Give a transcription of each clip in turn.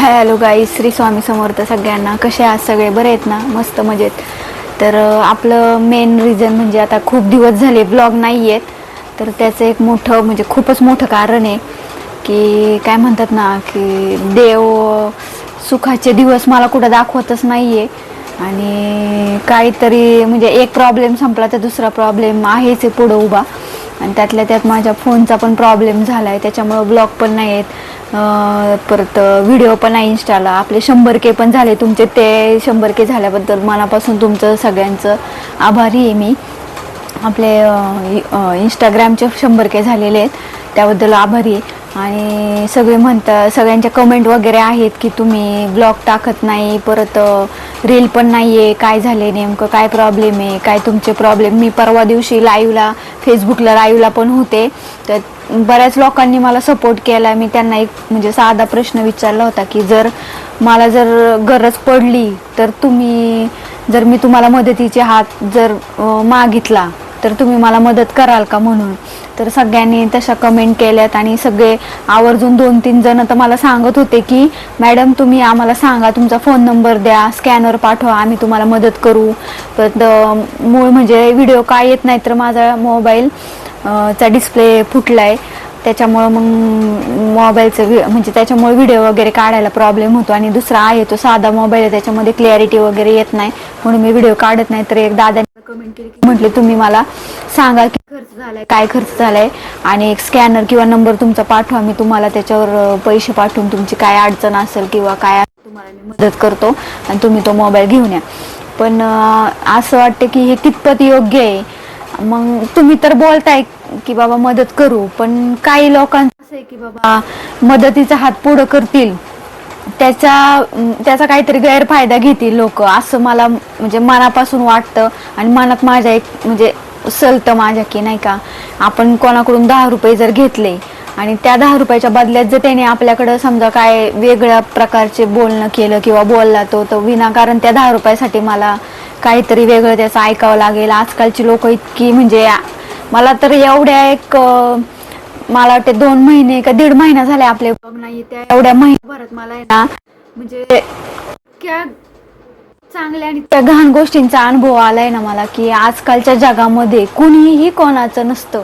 Hello गाई श्री स्वामी समर्थ सगळ्यांना. कसे आहात सगळे? बरे आहेत ना? मस्त मजेत. तर आपलं मेन रिझन म्हणजे आता खूप दिवस झाले ब्लॉग नाही आहेत तर त्याचं एक मोठं म्हणजे खूपच मोठं कारण आहे की काय म्हणतात ना की देव सुखाचे दिवस मला कुठं दाखवतच नाही आहे आणि काहीतरी म्हणजे एक प्रॉब्लेम संपला तर दुसरा प्रॉब्लेम आहेच आहे पुढं उभा. आणि त्यातल्या त्यात माझ्या फोनचा पण प्रॉब्लेम झाला आहे त्याच्यामुळं ब्लॉग पण नाही आहेत परत व्हिडिओ पण नाही इन्स्टाला आपले शंभर के पण झाले तुमचे. ते शंभर के झाल्याबद्दल मनापासून तुमचं सगळ्यांचं आभारी आहे मी. आपले इंस्टाग्रामचे शंभर के झालेले आहेत. त्याबद्दल आभारी आहे. आणि सगळे म्हणतात सगळ्यांच्या कमेंट वगैरे आहेत की तुम्ही ब्लॉग टाकत नाही परत रील पण नाही आहे काय झाले नेमकं काय प्रॉब्लेम आहे काय तुमचे प्रॉब्लेम मी परवा दिवशी लाईव्हला फेसबुकला लाईव्हला पण होते. तर बऱ्याच लोकांनी मला सपोर्ट केला मी त्यांना एक म्हणजे साधा प्रश्न विचारला होता की जर मला जर गरज पडली तर तुम्ही जर मी तुम्हाला मदतीचे हात जर मागितला तर तुम्ही मला मदत कराल का म्हणून? तर सगळ्यांनी तशा कमेंट केल्यात आणि सगळे आवर्जून दोन तीन जण तर मला सांगत होते की मॅडम तुम्ही आम्हाला सांगा तुमचा फोन नंबर द्या स्कॅनर पाठवा आम्ही तुम्हाला मदत करू. परत मूळ म्हणजे व्हिडिओ काय येत नाही तर माझा मोबाईल चा डिस्प्ले फुटलाय. त्याच्यामुळं मग मोबाईलचं म्हणजे त्याच्यामुळे व्हिडिओ वगैरे काढायला प्रॉब्लेम होतो आणि दुसरा आहे तो साधा मोबाईल आहे त्याच्यामध्ये क्लॅरिटी वगैरे येत नाही. म्हणून मी व्हिडिओ काढत नाही तर एक दादा कमेंट केली की म्हटले तुम्ही मला सांगा की खर्च झालाय काय खर्च झालाय. आणि एक स्कॅनर किंवा नंबर तुमचा पाठवा मी तुम्हाला त्याच्यावर पैसे पाठवून तुमची काय अडचण असेल किंवा काय तुम्हाला मी मदत करतो आणि तुम्ही तो मोबाईल घेऊन या. पण असं वाटतं की हे कितपत योग्य आहे. मग तुम्ही तर बोलताय की बाबा मदत करू पण काही लोकांचं असं आहे की बाबा मदतीचा हात पुढं करतील. त्याचा त्याचा काहीतरी गैरफायदा घेतील लोक असं मला म्हणजे मनापासून वाटतं. आणि मनात माझ्या एक म्हणजे सलतं माझ्या की नाही का आपण कोणाकडून दहा रुपये जर घेतले आणि त्या दहा रुपयाच्या बदल्यात जर त्याने आपल्याकडं समजा काय वेगळ्या प्रकारचे बोलणं केलं किंवा बोलला तो तर विनाकारण त्या दहा रुपयासाठी मला काहीतरी वेगळं त्याचं ऐकावं लागेल. आजकालची लोक इतकी म्हणजे मला तर एवढ्या एक मला वाटते दोन महिने का दीड महिना झाले आपले ब्लॉग नाही त्या एवढ्या महिन्याभरात मला आहे ना म्हणजे इतक्या चांगल्या आणि त्या घाण गोष्टींचा अनुभव आलाय ना मला की आजकालच्या जगामध्ये कुणीही कोणाचं नसतं.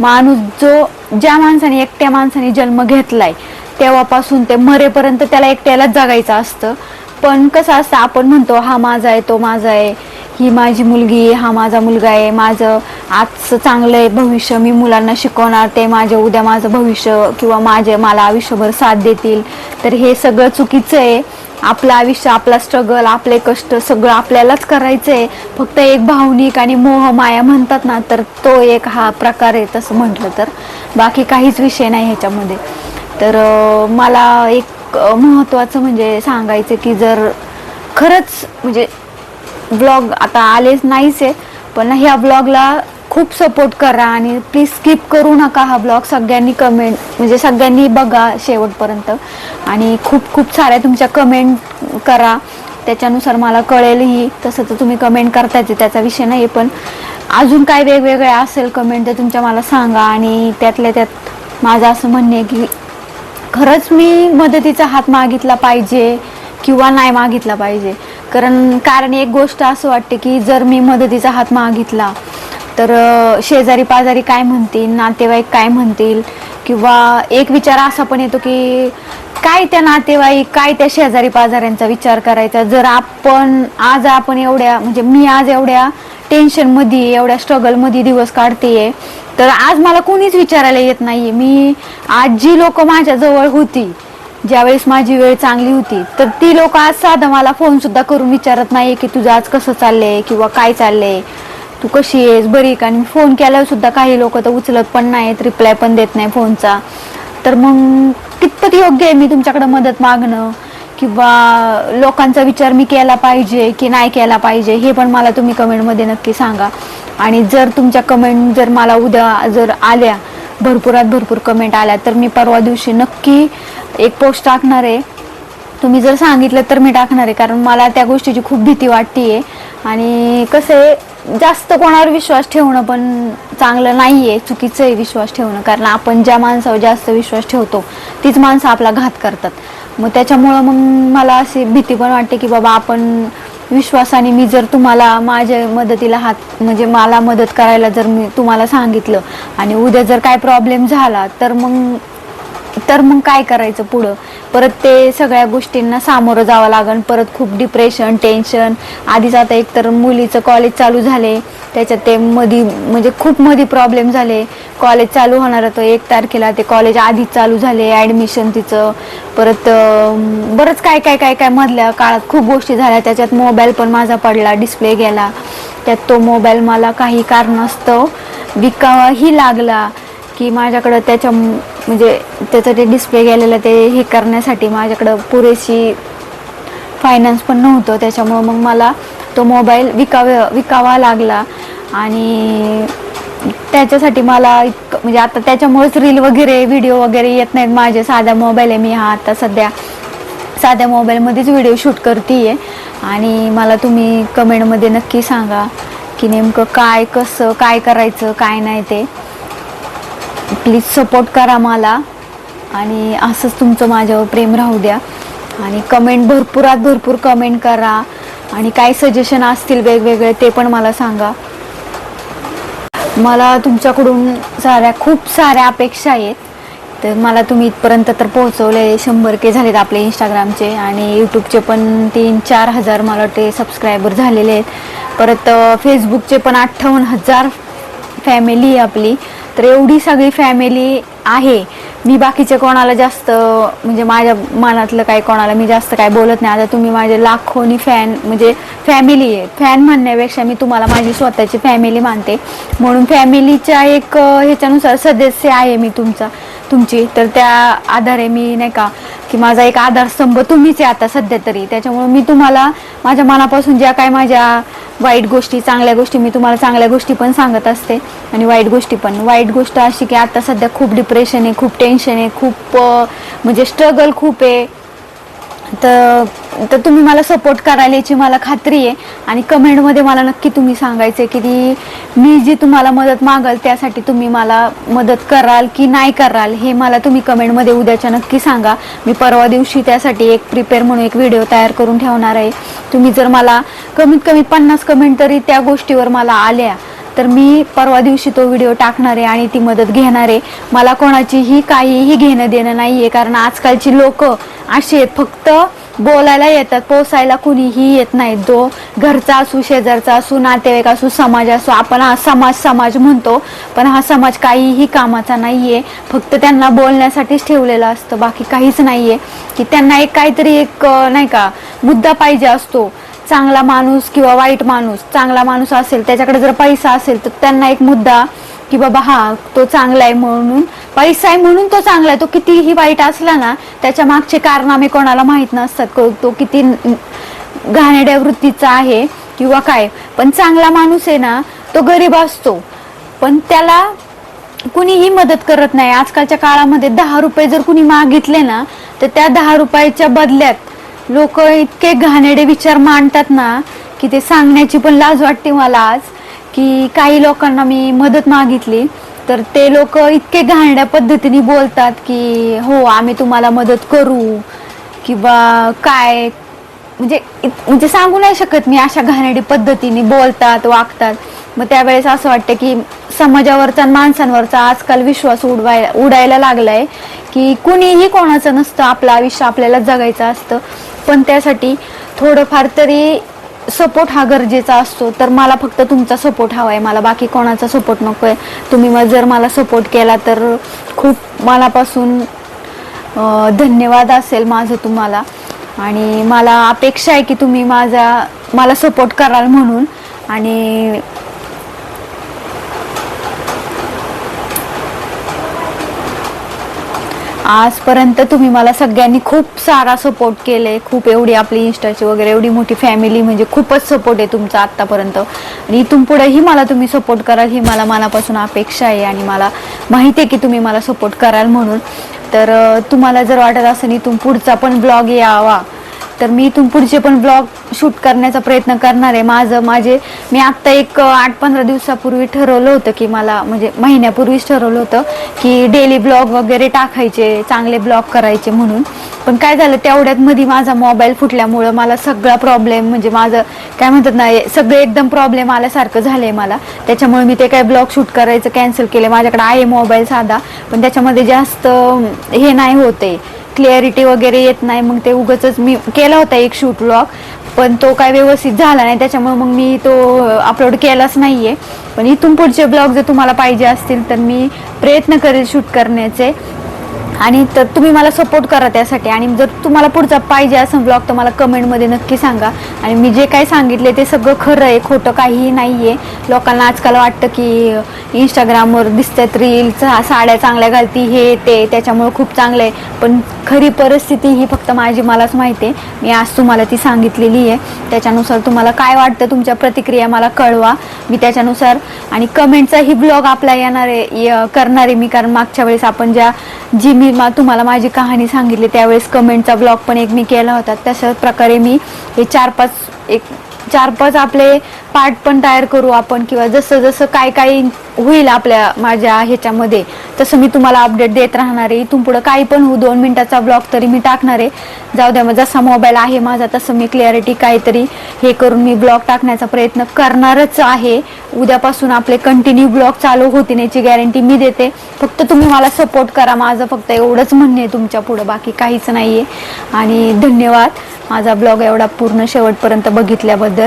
माणूस जो ज्या माणसाने एकट्या माणसाने जन्म घेतलाय तेव्हापासून ते मरेपर्यंत त्याला एकट्यालाच जगायचं असतं. पण कसं असतं आपण म्हणतो हा माझा आहे तो माझा आहे. ही माझी मुलगी आहे, हा माझा मुलगा आहे माझं आजचं चांगलं आहे भविष्य मी मुलांना शिकवणार ते माझे उद्या माझं भविष्य किंवा माझे मला आयुष्यभर साथ देतील. तर हे सगळं चुकीचं आहे. आपलं आयुष्य आपला स्ट्रगल आपले कष्ट सगळं आपल्यालाच करायचं आहे फक्त एक भावनिक आणि मोह माया म्हणतात ना तर तो एक हा प्रकार आहे तसं म्हटलं तर. बाकी काहीच विषय नाही ह्याच्यामध्ये. तर मला एक महत्त्वाचं म्हणजे सांगायचं की जर खरंच म्हणजे ब्लॉग आता आलेच नाहीच आहे पण ह्या ब्लॉगला खूप सपोर्ट करा आणि प्लीज स्किप करू नका हा ब्लॉग सगळ्यांनी कमेंट म्हणजे सगळ्यांनी बघा शेवटपर्यंत. आणि खूप खूप साऱ्या तुमच्या कमेंट करा. त्याच्यानुसार मला कळेलही. तसं तर तुम्ही कमेंट करताच त्याचा विषय नाही पण अजून काय वेगवेगळे असेल कमेंट तर तुमच्या मला सांगा. आणि त्यातल्या त्यात माझं असं म्हणणं आहे की खरंच मी मदतीचा हात मागितला पाहिजे किंवा नाही मागितला पाहिजे. कारण कारण एक गोष्ट असं वाटते की जर मी मदतीचा हात मागितला तर शेजारी पाजारी काय म्हणतील नातेवाईक काय म्हणतील किंवा एक विचार असा पण येतो की काय त्या नातेवाईक काय त्या शेजारी पाजाऱ्यांचा विचार करायचा? जर आपण आज आपण एवढ्या म्हणजे मी आज एवढ्या टेन्शनमध्ये एवढ्या स्ट्रगलमध्ये दिवस काढतेय तर आज मला कोणीच विचारायला येत नाहीये. मी आज जी लोक माझ्याजवळ होती. ज्यावेळेस माझी वेळ चांगली होती तर ती लोक आज साधा मला फोन सुद्धा करून विचारत नाही की तुझं आज कसं चाललंय किंवा काय चाललंय. तू कशी आहेस? बरी का? आणि फोन केल्यावर सुद्धा काही लोक तर उचलत पण नाहीत रिप्लाय पण देत नाही फोनचा तर मग कितपत योग्य आहे मी तुमच्याकडे मदत मागणं? किंवा लोकांचा विचार मी केला पाहिजे की नाही केला पाहिजे हे पण मला तुम्ही कमेंटमध्ये नक्की सांगा. आणि जर तुमच्या कमेंट जर मला उद्या जर आल्या भरपुरात भरपूर कमेंट आल्या. तर मी परवा दिवशी नक्की एक पोस्ट टाकणार आहे. तुम्ही जर सांगितलं तर मी टाकणार आहे कारण मला त्या गोष्टीची खूप भीती वाटतीये. आणि कसं आहे जास्त कोणावर विश्वास ठेवणं पण चांगलं नाही आहे चुकीचं आहे विश्वास ठेवणं. कारण आपण ज्या माणसावर जास्त विश्वास ठेवतो तीच माणसं आपला घात करतात. मग त्याच्यामुळं मग मला अशी भीती पण वाटते की बाबा आपण विश्वासाने मी जर तुम्हाला माझ्या मदतीला हात म्हणजे मला मदत करायला जर मी तुम्हाला सांगितलं आणि उद्या जर काय प्रॉब्लेम झाला तर मग तर मग काय करायचं पुढं? परत ते सगळ्या गोष्टींना सामोरं जावं लागेल परत खूप डिप्रेशन टेन्शन आधीच आता एकतर मुलीचं कॉलेज चालू झाले त्याच्यात ते मधी म्हणजे खूप मधी प्रॉब्लेम झाले. कॉलेज चालू होणार होतं एक तारखेला ते कॉलेज आधीच चालू झाले ॲडमिशन तिचं. परत बरंच काय काय काय काय मधल्या काळात खूप गोष्टी झाल्या. त्याच्यात मोबाईल पण माझा पडला डिस्प्ले गेला त्यात तो मोबाईल मला काही कारणास्तव विकावाही लागला की माझ्याकडं त्याच्या म्हणजे त्याचं ते डिस्प्ले गेलेलं ते हे करण्यासाठी माझ्याकडं पुरेशी फायनान्स पण नव्हतं. त्याच्यामुळं मग मला तो मोबाईल विकाव विकावा लागला. आणि त्याच्यासाठी मला इतकं म्हणजे आता त्याच्यामुळेच रील वगैरे व्हिडिओ वगैरे येत नाहीत. माझे साधा मोबाईल आहे मी हा आता सध्या साध्या मोबाईलमध्येच व्हिडिओ शूट करते आणि मला तुम्ही कमेंटमध्ये नक्की सांगा की नेमकं काय कसं काय करायचं काय नाही ते. प्लीज सपोर्ट करा मला. आणि असंच तुमचं माझ्यावर प्रेम राहू द्या. आणि कमेंट भरपुरात भरपूर कमेंट करा. आणि काय सजेशन असतील वेगवेगळे ते पण मला सांगा. मला तुमच्याकडून साऱ्या खूप साऱ्या अपेक्षा आहेत. तर मला तुम्ही इथपर्यंत तर पोहोचवले. शंभर के झालेत आपले इंस्टाग्रामचे आणि यूट्यूबचे पण तीन चार हजार मला वाटते सबस्क्रायबर झालेले आहेत. परत फेसबुकचे पण अठ्ठावन्न हजार फॅमिली आहे आपली. तर एवढी सगळी फॅमिली आहे. मी बाकीचे कोणाला जास्त म्हणजे माझ्या मनातलं काय कोणाला मी जास्त काय बोलत नाही. आता तुम्ही माझे लाखोनी फॅन म्हणजे फॅमिली आहे. फॅन म्हणण्यापेक्षा मी तुम्हाला माझी स्वतःची फॅमिली मानते. म्हणून फॅमिलीच्या एक ह्याच्यानुसार सदस्य आहे मी तुमचा. तुमची. तर त्या आधारे मी नाही का की माझा एक आधारस्तंभ तुम्हीच आहे आता सध्या तरी. त्याच्यामुळे मी तुम्हाला माझ्या मनापासून ज्या काय माझ्या वाईट गोष्टी चांगल्या गोष्टी मी तुम्हाला चांगल्या गोष्टी पण सांगत असते. आणि वाईट गोष्टी पण. वाईट गोष्ट अशी की आता सध्या खूप डिप्रेशन आहे खूप टेन्शन आहे खूप म्हणजे स्ट्रगल खूप आहे. तर तर तुम्ही मला सपोर्ट करायला याची मला खात्री आहे. आणि कमेंटमध्ये मला नक्की तुम्ही सांगायचं की ती मी जी तुम्हाला मदत मागाल त्यासाठी तुम्ही मला मदत कराल की नाही कराल हे मला तुम्ही कमेंटमध्ये उद्याच्या नक्की सांगा. मी परवा दिवशी त्यासाठी एक प्रिपेअर म्हणून एक व्हिडिओ तयार करून ठेवणार आहे. तुम्ही जर मला कमीत कमी पन्नास कमेंट तरी त्या गोष्टीवर मला आल्या तर मी परवा दिवशी तो व्हिडिओ टाकणार आहे आणि ती मदत घेणार आहे. मला कोणाचीही काहीही घेणं देणं नाही आहे कारण आजकालची लोक अशी आहेत फक्त बोलायला येतात पोसायला कुणीही येत नाही. जो घरचा असू शेजारचा असू नातेवाईक असू समाज असू आपण हा समाज समाज म्हणतो पण हा समाज काहीही कामाचा नाही आहे फक्त त्यांना बोलण्यासाठीच ठेवलेलं असतं बाकी काहीच नाही आहे की त्यांना एक काहीतरी एक नाही का मुद्दा पाहिजे असतो. चांगला माणूस किंवा वाईट माणूस चांगला माणूस असेल त्याच्याकडे जर पैसा असेल तर त्यांना एक मुद्दा की बाबा हा तो चांगला आहे म्हणून पैसा आहे म्हणून तो चांगला आहे. तो कितीही वाईट असला ना त्याच्या मागचे कारनामे कोणाला माहीत नसतात. तो किती घाणेड्या वृत्तीचा आहे किंवा काय. पण चांगला माणूस आहे ना तो गरीब असतो. पण त्याला कुणीही मदत करत नाही. आजकालच्या काळामध्ये दहा रुपये जर कुणी मागितले ना तर त्या दहा रुपयाच्या बदल्यात लोक इतके घाणेरडे विचार मांडतात ना की ते सांगण्याची पण लाज वाटते मला आज. की काही लोकांना मी मदत मागितली तर ते लोक इतके घाणड्या पद्धतीने बोलतात की हो आम्ही तुम्हाला मदत करू किंवा काय? म्हणजे म्हणजे सांगू नाही शकत मी अशा घाणेरडी पद्धतीने बोलतात वागतात. मग त्यावेळेस असं वाटतं की समाजावरचा आणि माणसांवरचा आजकाल विश्वास उडवाय उडायला लागलाय की कुणीही कोणाचं नसतं आपलं आयुष्य आपल्याला जगायचं असतं. पण त्यासाठी थोडंफार तरी सपोर्ट हा गरजेचा असतो तर मला फक्त तुमचा सपोर्ट हवा आहे मला बाकी कोणाचा सपोर्ट नको आहे तुम्ही मग जर मला सपोर्ट केला तर खूप मनापासून धन्यवाद असेल माझं तुम्हाला. आणि मला अपेक्षा आहे की तुम्ही माझा मला सपोर्ट कराल म्हणून. आणि आजपर्यंत तुम्ही मला सगळ्यांनी खूप सारा सपोर्ट केले खूप एवढी आपली इंस्टाची वगैरे एवढी मोठी फॅमिली म्हणजे खूपच सपोर्ट आहे तुमचा आत्तापर्यंत. आणि इथून पुढेही मला तुम्ही सपोर्ट कराल ही मला मनापासून अपेक्षा आहे आणि मला माहिती आहे की तुम्ही मला सपोर्ट कराल म्हणून. तर तुम्हाला जर वाटत असेल इथून पुढचा पण ब्लॉग यावा तर मी इथून पुढचे पण ब्लॉग शूट करण्याचा प्रयत्न करणार आहे. माझं माझे मी आत्ता एक आठ पंधरा दिवसापूर्वी ठरवलं होतं की मला म्हणजे महिन्यापूर्वीच ठरवलं होतं की डेली ब्लॉग वगैरे टाकायचे चांगले ब्लॉग करायचे म्हणून. पण काय झालं तेवढ्यात मध्ये माझा मोबाईल फुटल्यामुळं मला सगळा प्रॉब्लेम म्हणजे माझं काय म्हणतात ना सगळे एकदम प्रॉब्लेम आल्यासारखं झालं आहे मला. त्याच्यामुळे मी ते काय ब्लॉग शूट करायचं कॅन्सल केले माझ्याकडे आहे मोबाईल साधा पण त्याच्यामध्ये जास्त हे नाही होते क्लिअरिटी वगैरे येत नाही. मग ते उगच मी केला होता एक शूट ब्लॉग पण तो काय व्यवस्थित झाला नाही. त्याच्यामुळे मग मी तो अपलोड केलाच नाहीये. पण इथून पुढचे ब्लॉग जर तुम्हाला पाहिजे असतील तर मी प्रयत्न करेल शूट करण्याचे. आणि तर तुम्ही मला सपोर्ट करा त्यासाठी. आणि जर तुम्हाला पुढचा पाहिजे असं ब्लॉग तर मला कमेंटमध्ये नक्की सांगा. आणि मी जे काही सांगितले ते सगळं खरं आहे खोटं काहीही नाही आहे लोकांना आजकाल वाटतं की इंस्टाग्रामवर दिसतात रील्स साड्या चांगल्या घालती हे ते त्याच्यामुळं खूप चांगलं आहे. पण खरी परिस्थिती ही फक्त माझी मलाच माहिती आहे. मी आज तुम्हाला ती सांगितलेली आहे. त्याच्यानुसार तुम्हाला काय वाटतं तुमच्या प्रतिक्रिया मला कळवा. मी त्याच्यानुसार आणि कमेंटचाही ब्लॉग आपला येणार आहे करणार आहे मी. कारण मागच्या वेळेस आपण ज्या जी मी मा तुम्हाला माझी कहाणी सांगितली. त्यावेळेस कमेंटचा ब्लॉग पण एक मी केला होता. तशाच प्रकारे मी हे चार पाच एक चार पाच आपले पार्ट पण तयार करू आपण किंवा जसं जसं काय काय होईल आपल्या माझ्या ह्याच्यामध्ये तसं मी तुम्हाला अपडेट देत राहणार आहे. इथून पुढं काही पण होऊ दोन मिनिटाचा ब्लॉग तरी मी टाकणार आहे. जाऊ द्या मग जसा मोबाईल आहे माझा तसं मी क्लिअरिटी काहीतरी हे करून मी ब्लॉग टाकण्याचा प्रयत्न करणारच आहे. उद्यापासून आपले कंटिन्यू ब्लॉग चालू होतील याची गॅरंटी मी देते. फक्त तुम्ही मला सपोर्ट करा. माझं फक्त एवढंच म्हणणे आहे तुमच्या पुढं. बाकी काहीच नाही आहे आणि धन्यवाद. माझा ब्लॉग एवढा पूर्ण शेवटपर्यंत बघितल्याबद्दल.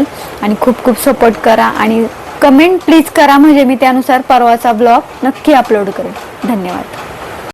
आणि खूप खूप सपोर्ट करा आणि कमेंट प्लीज करा म्हणजे मी त्यानुसार परवाचा ब्लॉग नक्की अपलोड करेन. धन्यवाद.